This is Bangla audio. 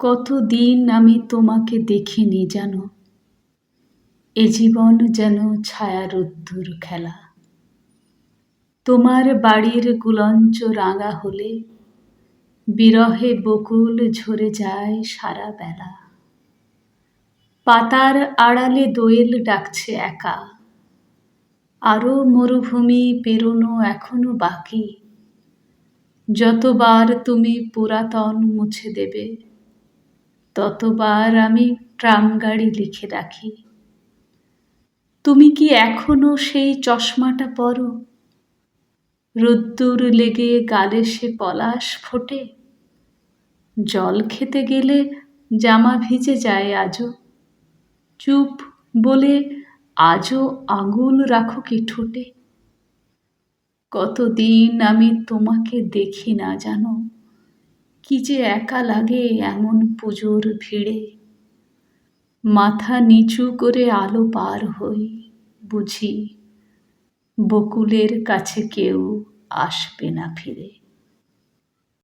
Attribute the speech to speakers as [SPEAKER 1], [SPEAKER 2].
[SPEAKER 1] কতদিন আমি তোমাকে দেখিনি জানো? এ জীবন যেন ছায়া রোদ্দুর খেলা। তোমার বাড়ির গুলঞ্চ রাঙা হলে বিরহে বকুল ঝরে যায় সারা বেলা। পাতার আড়ালে দোয়েল ডাকছে একা। আরও মরুভূমি পেরোনো এখনও বাকি। যতবার তুমি পুরাতন মুছে দেবে ততবার আমি ট্রাম গাড়ি লিখে রাখি। তুমি কি এখনও সেই চশমাটা পরো? রোদ্দুর লেগে গালে সে পলাশ ফোটে। জল খেতে গেলে জামা ভিজে যায় আজও। চুপ বলে আজও আঙুল রাখো কি ঠোঁটে? কতদিন আমি তোমাকে দেখি না জানো? কি যে একা লাগে এমন পুজোর ভিড়ে। মাথা নিচু করে আলো পার হই, বুঝি বকুলের কাছে কেউ আসবে না ফিরে।